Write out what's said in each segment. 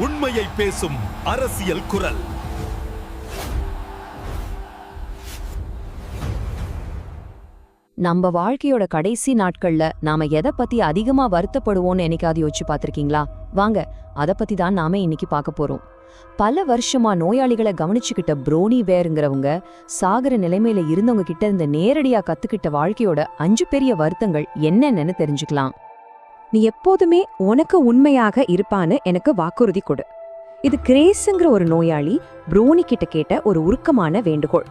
உண்மையை பேசும் அரசியல் குரல். நம்ம வாழ்க்கையோட கடைசி நாட்கள்ல நாம எதை பத்தி அதிகமா வருத்தப்படுவோம்னு என்னைக்காவது யோசிச்சு பார்த்திருக்கீங்களா? வாங்க அதை பத்தி தான் நாம இன்னைக்கு பார்க்க போறோம். பல வருஷமா நோயாளிகளை கவனிச்சுக்கிட்ட புரோனி வேருங்கிறவங்க சாகர நிலைமையில இருந்தவங்க கிட்ட இருந்து நேரடியா கத்துக்கிட்ட வாழ்க்கையோட அஞ்சு பெரிய வருத்தங்கள் என்னென்னு தெரிஞ்சுக்கலாம். நீ எப்போதுமே உனக்கு உண்மையாக இருப்பான்னு எனக்கு வாக்குறுதி கொடு. இது கிரேஸுங்கிற ஒரு நோயாளி புரோனி கிட்ட கேட்ட ஒரு உருக்கமான வேண்டுகோள்.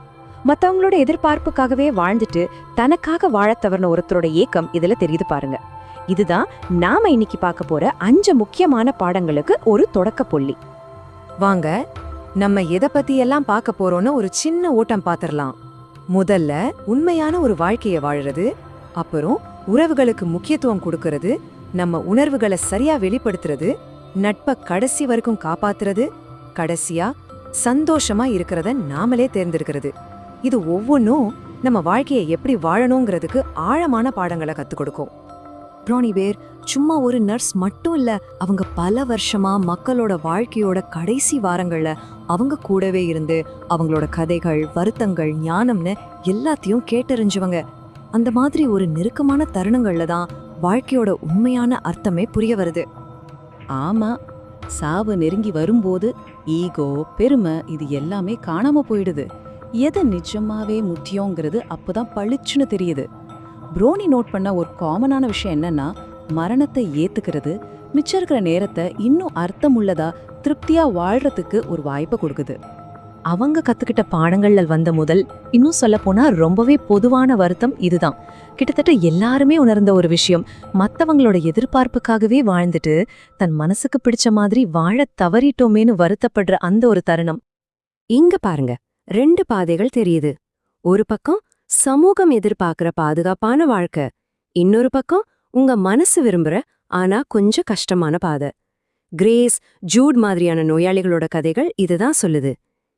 மத்தவங்களோட எதிர்பார்ப்புக்காகவே வாழ்ந்துட்டு தனக்காக வாழத் தவறின ஒருத்தரோட ஏக்கம் இதுல தெரியுது பாருங்க. இதுதான் நாம இன்னைக்கு பார்க்க போற அஞ்சு முக்கியமான பாடங்களுக்கு ஒரு தொடக்க புள்ளி. வாங்க நம்ம எதை பத்தி எல்லாம் பார்க்க போறோம்னு ஒரு சின்ன ஓட்டம் பாத்திரலாம். முதல்ல உண்மையான ஒரு வாழ்க்கைய வாழுறது அப்புறம் உறவுகளுக்கு முக்கியத்துவம் கொடுக்கறது நம்ம உணர்வுகளை சரியா வெளிப்படுத்துறது நட்ப கடைசி வரைக்கும் காப்பாத்துறது கடைசியா சந்தோஷமா இருக்கிறத நாமளே தேர்ந்தெடுக்கிறது. இது ஒவ்வொன்றும் நம்ம வாழ்க்கையை எப்படி வாழணுங்கிறதுக்கு ஆழமான பாடங்களை கத்துக் கொடுக்கும். ப்ரோனி பேர் சும்மா ஒரு நர்ஸ் மட்டும் இல்ல அவங்க பல வருஷமா மக்களோட வாழ்க்கையோட கடைசி வாரங்கள்ல அவங்க கூடவே இருந்து அவங்களோட கதைகள் வருத்தங்கள் ஞானம்னு எல்லாத்தையும் கேட்டறிஞ்சவங்க. அந்த மாதிரி ஒரு நெருக்கமான தருணங்கள்ல தான் வாழ்க்கையோட உண்மையான அர்த்தமே புரிய வருது. ஆமா சாவு நெருங்கி வரும்போது ஈகோ பெருமை இது எல்லாமே காணாம போயிடுது. எது நிஜமாவே முக்கியங்கிறது அப்போதான் பளிச்சுன்னு தெரியுது. புரோனி நோட் பண்ண ஒரு காமனான விஷயம் என்னன்னா மரணத்தை ஏத்துக்கிறது மிச்சம் இருக்கிற நேரத்தை இன்னும் அர்த்தமுள்ளதா திருப்தியா வாழ்றதுக்கு ஒரு வாய்ப்பை கொடுக்குது. அவங்க கத்துக்கிட்ட பாடங்கள்ல வந்த முதல் இன்னும் சொல்ல போனா ரொம்பவே பொதுவான வருத்தம் இதுதான். கிட்டத்தட்ட எல்லாருமே உணர்ந்த ஒரு விஷயம். மத்தவங்களோட எதிர்பார்ப்புக்காகவே வாழ்ந்துட்டு தன் மனசுக்கு பிடிச்ச மாதிரி வாழத் தவறிட்டோமேனு வருத்தப்படுற அந்த ஒரு தருணம். இங்க பாருங்க ரெண்டு பாதைகள் தெரியுது. ஒரு பக்கம் சமூகம் எதிர்பார்க்கிற பாதுகாப்பான வாழ்க்கை இன்னொரு பக்கம் உங்க மனசு விரும்புற ஆனா கொஞ்சம் கஷ்டமான பாதை. கிரேஸ் ஜூட் மாதிரியான நோயாளிகளோட கதைகள் இதுதான் சொல்லுது.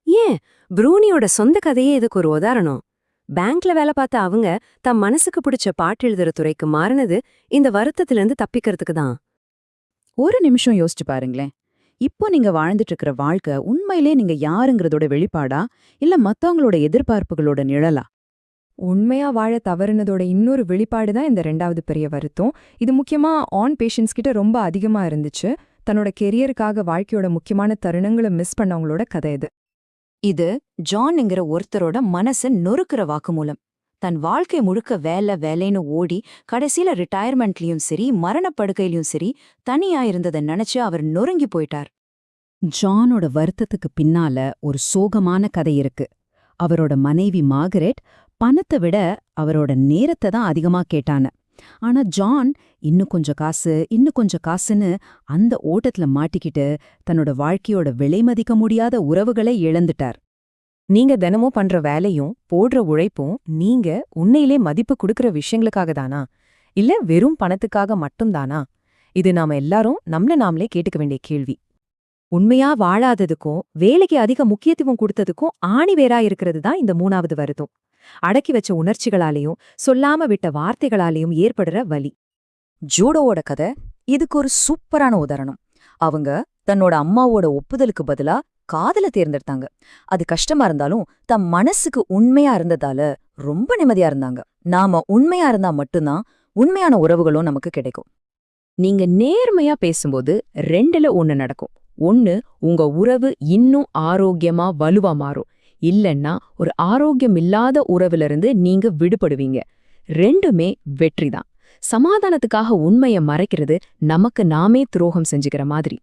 ஏன்? ப்ரூனியோட சொந்த கதையே இதுக்கு ஒரு உதாரணம். பேங்க்ல வேலை பார்த்த அவங்க தம் மனசுக்கு பிடிச்ச பாட்டு எழுதுற துறைக்கு மாறினது இந்த வருத்தத்திலிருந்து தப்பிக்கிறதுக்கு தான். ஒரு நிமிஷம் யோசிச்சு பாருங்களேன். இப்போ நீங்க வாழ்ந்துட்டு இருக்கிற வாழ்க்கை உண்மையிலே நீங்க யாருங்கிறதோட வெளிப்பாடா? இல்ல மத்தவங்களோட எதிர்பார்ப்புகளோட நிழலா? உண்மையா வாழ தவறுனதோட இன்னொரு வெளிப்பாடு தான் இந்த ரெண்டாவது பெரிய வருத்தம். இது முக்கியமா ஆன் பேஷண்ட்ஸ் கிட்ட ரொம்ப அதிகமா இருந்துச்சு. தன்னோட கெரியருக்காக வாழ்க்கையோட முக்கியமான தருணங்களை மிஸ் பண்ணவங்களோட கதை இது. இது ஜான்ங்கிற ஒருத்தரோட மனசை நொறுக்கிற வாக்குமூலம். தன் வாழ்க்கை முழுக்க வேலை வேலைன்னு ஓடி கடைசியில ரிட்டையர்மெண்ட்லயும் சரி மரணப்படுக்கையிலயும் சரி தனியா இருந்ததை நினைச்சு அவர் நொறுங்கி போயிட்டார். ஜானோட வருத்தத்துக்கு பின்னால ஒரு சோகமான கதை இருக்கு. அவரோட மனைவி மார்கரெட் பணத்தை விட அவரோட நேரத்தை தான் அதிகமா கேட்டான ஆனா ஜான் இன்னும் கொஞ்சம் காசு இன்னும் கொஞ்சம் காசுன்னு அந்த ஓட்டத்துல மாட்டிக்கிட்டு தன்னோட வாழ்க்கையோட விலை மதிக்க முடியாத உறவுகளை இழந்துட்டார். நீங்க தினமும் பண்ற வேலையும் போடுற உழைப்பும் நீங்க உண்மையிலே மதிப்பு கொடுக்கற விஷயங்களுக்காக தானா? இல்ல வெறும் பணத்துக்காக மட்டும்தானா இது நாம எல்லாரும் நம்மள நாமளே கேட்டுக்க வேண்டிய கேள்வி. உண்மையா வாழாததுக்கும் வேலைக்கு அதிக முக்கியத்துவம் கொடுத்ததுக்கும் ஆணிவேரா இருக்கிறது தான் இந்த மூணாவது வருதும் அடக்கி வச்ச உணர்ச்சிகளாலேயும் சொல்லாம விட்ட வார்த்தைகளாலேயும் ஏற்படுற வலி. ஜூடோவோட கதை இதுக்கு ஒரு சூப்பரான உதாரணம். அவங்க தன்னோட அம்மாவோட ஒப்புதலுக்கு பதிலா காதல தேர்ந்தெடுத்தாங்க. அது கஷ்டமா இருந்தாலும் தம் மனசுக்கு உண்மையா இருந்ததால ரொம்ப நிம்மதியா இருந்தாங்க. நாம உண்மையா இருந்தா மட்டும்தான் உண்மையான உறவுகளும் நமக்கு கிடைக்கும். நீங்க நேர்மையா பேசும்போது ரெண்டுல ஒண்ணு நடக்கும். ஒண்ணு உங்க உறவு இன்னும் ஆரோக்கியமா வலுவா மாறும். இல்லன்னா ஒரு ஆரோக்கியம் இல்லாத உறவிலிருந்து நீங்க விடுபடுவீங்க. ரெண்டுமே வெற்றிதான். சமாதானத்துக்காக உண்மைய மறைக்கிறது நமக்கு நாமே துரோகம் செஞ்சுக்கிற மாதிரி.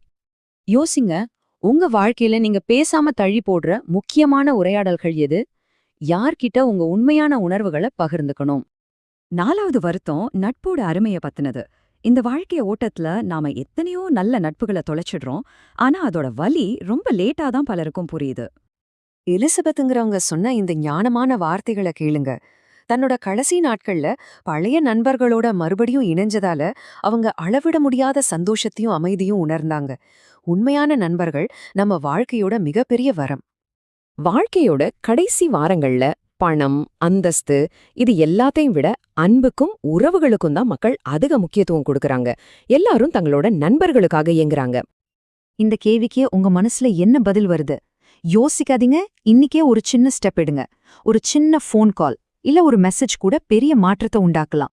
யோசிங்க உங்க வாழ்க்கையில நீங்க பேசாம தள்ளி போடுற முக்கியமான உரையாடல்கள் எது? யார்கிட்ட உங்க உண்மையான உணர்வுகளை பகிர்ந்துக்கணும்? நாலாவது வருத்தம் நட்போட அருமைய பத்தினது. இந்த வாழ்க்கைய ஓட்டத்துல நாம எத்தனையோ நல்ல நட்புகளை தொலைச்சிடுறோம். ஆனா அதோட வலி ரொம்ப லேட்டா தான் பலருக்கும் புரியுது. எலிசபெத்துங்கிறவங்க சொன்ன இந்த ஞானமான வார்த்தைகளை கேளுங்க. தன்னோட கடைசி நாட்கள்ல பழைய நண்பர்களோட மறுபடியும் இணைஞ்சதால அவங்க அளவிட முடியாத சந்தோஷத்தையும் அமைதியும் உணர்ந்தாங்க. உண்மையான நண்பர்கள் நம்ம வாழ்க்கையோட மிகப்பெரிய வரம். வாழ்க்கையோட கடைசி வாரங்கள்ல பணம் அந்தஸ்து இது எல்லாத்தையும் விட அன்புக்கும் உறவுகளுக்கும் தான் மக்கள் அதிக முக்கியத்துவம் கொடுக்கறாங்க. எல்லாரும் தங்களோட நண்பர்களுக்காக இயங்குறாங்க. இந்த கேள்விக்கே உங்க மனசுல என்ன பதில் வருது? யோசிக்காதீங்க. இன்னிக்கே ஒரு சின்ன ஸ்டெப் எடுங்க. ஒரு சின்ன ஃபோன் கால் இல்ல ஒரு மெசேஜ் கூட பெரிய மாற்றத்தை உண்டாக்கலாம்.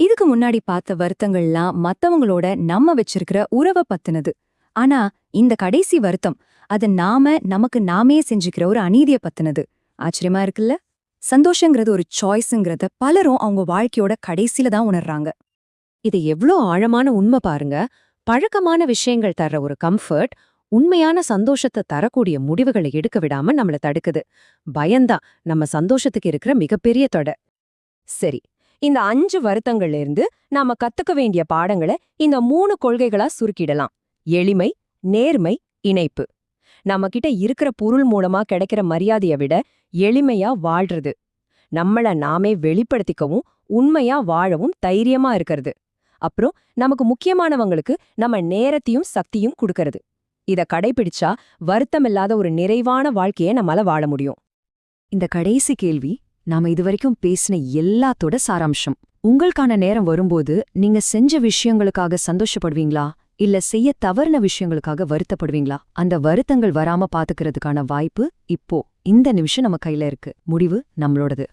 இதுக்கு முன்னாடி பார்த்த வருத்தங்கள்லாம் மத்தவங்களோட நம்ம வச்சிருக்கிற உறவை பத்தினது. ஆனா இந்த கடைசி வருத்தம் அது நாம நமக்கு நாமே செஞ்சுக்கிற ஒரு அநீதிய பத்தினது. ஆச்சரியமா இருக்குல்ல? சந்தோஷங்கிறது ஒரு சாய்ஸுங்கிறத பலரும் அவங்க வாழ்க்கையோட கடைசியில தான் உணர்றாங்க. இது எவ்ளோ ஆழமான உண்மை பாருங்க. பழக்கமான விஷயங்கள் தர்ற ஒரு கம்ஃபர்ட் உண்மையான சந்தோஷத்தை தரக்கூடிய முடிவுகளை எடுக்க விடாம நம்மள தடுக்குது. பயந்தான் நம்ம சந்தோஷத்துக்கு இருக்கிற மிகப்பெரிய தொட. சரி இந்த அஞ்சு வருத்தங்கள்ல இருந்து நாம கத்துக்க வேண்டிய பாடங்களை இந்த மூணு கொள்கைகளா சுருக்கிடலாம். எளிமை நேர்மை இணைப்பு. நம்ம கிட்ட இருக்கிற பொருள் மூலமா கிடைக்கிற மரியாதைய விட எளிமையா வாழ்றது. நம்மள நாமே வெளிப்படுத்திக்கவும் உண்மையா வாழவும் தைரியமா இருக்கிறது. அப்புறம் நமக்கு முக்கியமானவங்களுக்கு நம்ம நேரத்தையும் சக்தியும் கொடுக்கறது. இத கடைபிடிச்சா வருத்தமில்லாத ஒரு நிறைவான வாழ்க்கையை நம்மால வாழ முடியும். இந்த கடைசி கேள்வி நாம இதுவரைக்கும் பேசின எல்லாத்தோட சாராம்சம். உங்களுக்கான நேரம் வரும்போது நீங்க செஞ்ச விஷயங்களுக்காக சந்தோஷப்படுவீங்களா? இல்ல செய்ய தவறின விஷயங்களுக்காக வருத்தப்படுவீங்களா? அந்த வருத்தங்கள் வராம பாத்துக்கிறதுக்கான வாய்ப்பு இப்போ இந்த நிமிஷம் நம்ம கையில இருக்கு. முடிவு நம்மளோடது.